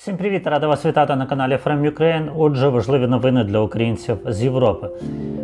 Всім привіт! Рада вас вітати на каналі Frame Ukraine. Отже, важливі новини для українців з Європи.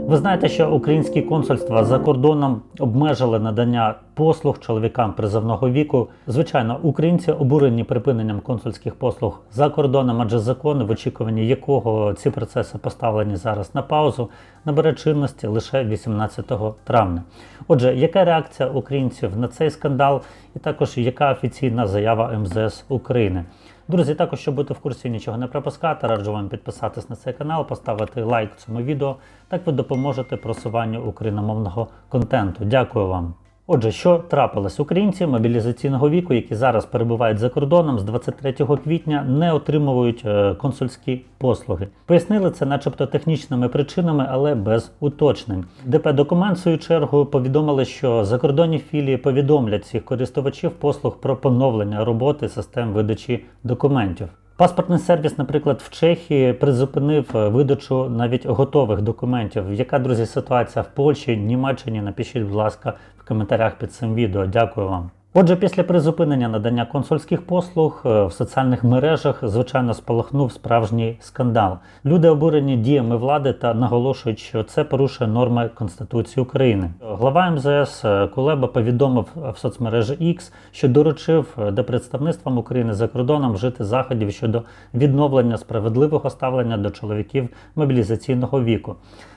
Ви знаєте, що українські консульства за кордоном обмежили надання послуг чоловікам призовного віку. Звичайно, українці обурені припиненням консульських послуг за кордоном, адже закон, в очікуванні якого ці процеси поставлені зараз на паузу, набере чинності лише 18 травня. Отже, яка реакція українців на цей скандал, і також яка офіційна заява МЗС України? Друзі, також, щоб бути в курсі нічого не пропускати, раджу вам підписатись на цей канал, поставити лайк цьому відео. Так ви допоможете просуванню україномовного контенту. Дякую вам. Отже, що трапилось? Українці мобілізаційного віку, які зараз перебувають за кордоном з 23 квітня, не отримують е, консульські послуги. Пояснили це, начебто, технічними причинами, але без уточнень. ДП документ в свою чергу повідомили, що закордонні філії повідомлять всіх користувачів послуг про поновлення роботи систем видачі документів. Паспортний сервіс, наприклад, в Чехії призупинив е, видачу навіть готових документів. Яка, друзі, ситуація в Польщі, Німеччині? Напишіть, будь ласка, в коментарях під цим відео. Дякую вам. Отже, після призупинення надання консульських послуг е, в соціальних мережах, звичайно, спалахнув справжній скандал. Люди обурені діями влади та наголошують, що це порушує норми Конституції України. Глава МЗС е, Кулеба повідомив в соцмережі X, що доручив е, депредставництвам України за кордоном вжити заходів щодо відновлення справедливого ставлення до чоловіків мобілізаційного віку.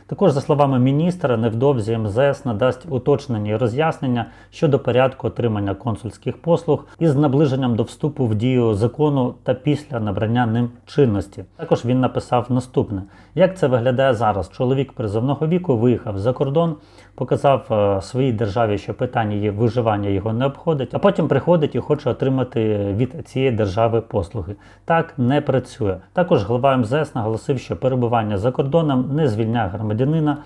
Також, за словами міністра, невдовзі МЗС надасть уточнені роз'яснення щодо порядку отримання консульських послуг із наближенням до вступу в дію закону та після набрання ним чинності. Також він написав наступне: як це виглядає зараз? Чоловік призовного віку виїхав за кордон, показав е, своїй державі, що питання її виживання його не обходить, а потім приходить і хоче отримати від цієї держави послуги. Так не працює. Також глава МЗС наголосив, що перебування за кордоном не звільняє громадянина.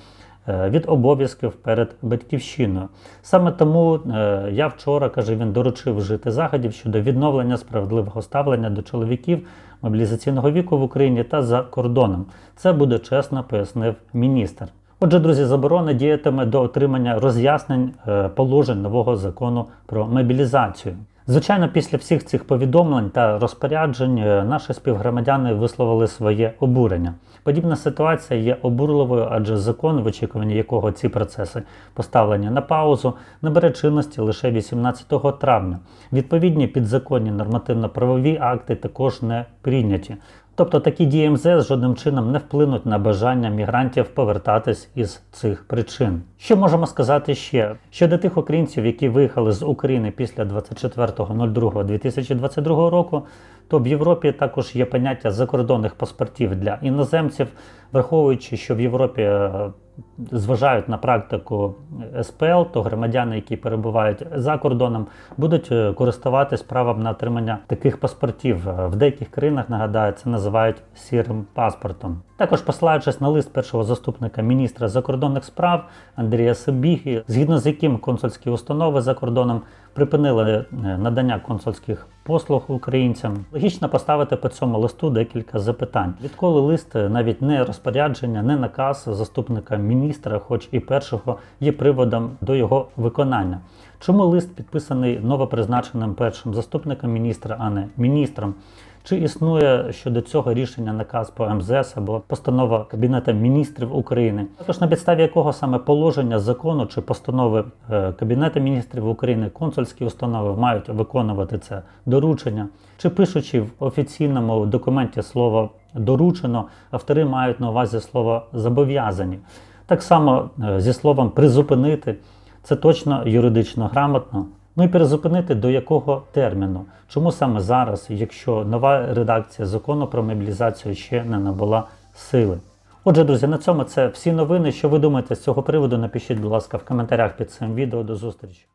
Е, Від обов'язків перед батьківщиною. Саме тому е, я вчора, каже він, доручив вжити заходів щодо відновлення справедливого ставлення до чоловіків мобілізаційного віку в Україні та за кордоном. Це буде чесно, пояснив міністр. Отже, друзі, заборона діятиме до отримання роз'яснень е, положень нового закону про мобілізацію. Звичайно, після всіх цих повідомлень та розпоряджень е, наші співгромадяни висловили своє обурення. Подібна ситуація є обурливою, адже закон, в очікуванні якого ці процеси поставлені на паузу, набере чинності лише 18 травня. Відповідні підзаконні нормативно-правові акти також не прийняті. Тобто такі дії МЗС жодним чином не вплинуть на бажання мігрантів повертатись із цих причин. Що можемо сказати ще? Щодо тих українців, які виїхали з України після 24.02.2022 року, то в Європі також є поняття закордонних паспортів для іноземців, враховуючи, що в Європі е, зважають на практику СПЛ, то громадяни, які перебувають за кордоном, будуть е, користуватись правом на отримання таких паспортів. Е, В деяких країнах нагадаю, це називають сірим паспортом. Також посилаючись на лист першого заступника міністра закордонних справ Андрія Сибіги, згідно з яким консульські установи за кордоном припинили е, надання консульських послуг українцям, логічно поставити по цьому листу декілька запитань. Відколи лист е, навіть не розпорядження, не наказ заступника міністра, хоч і першого, є приводом до його виконання. Чому лист підписаний новопризначеним першим заступником міністра, а не міністром? Чи існує щодо цього рішення наказ по МЗС або постанова Кабінету міністрів України? Також на підставі якого саме положення закону чи постанови е, Кабінету міністрів України консульські установи мають виконувати це доручення? Чи пишучи в офіційному документі слово доручено, автори мають на увазі слово зобов'язані? Так само е, зі словом призупинити це точно юридично грамотно. Ну і перезупинити до якого терміну? Чому саме зараз, якщо нова редакція закону про мобілізацію ще не набула сили? Отже, друзі, на цьому це всі новини. Що ви думаєте з цього приводу? Напишіть, будь ласка, в коментарях під цим відео. До зустрічі.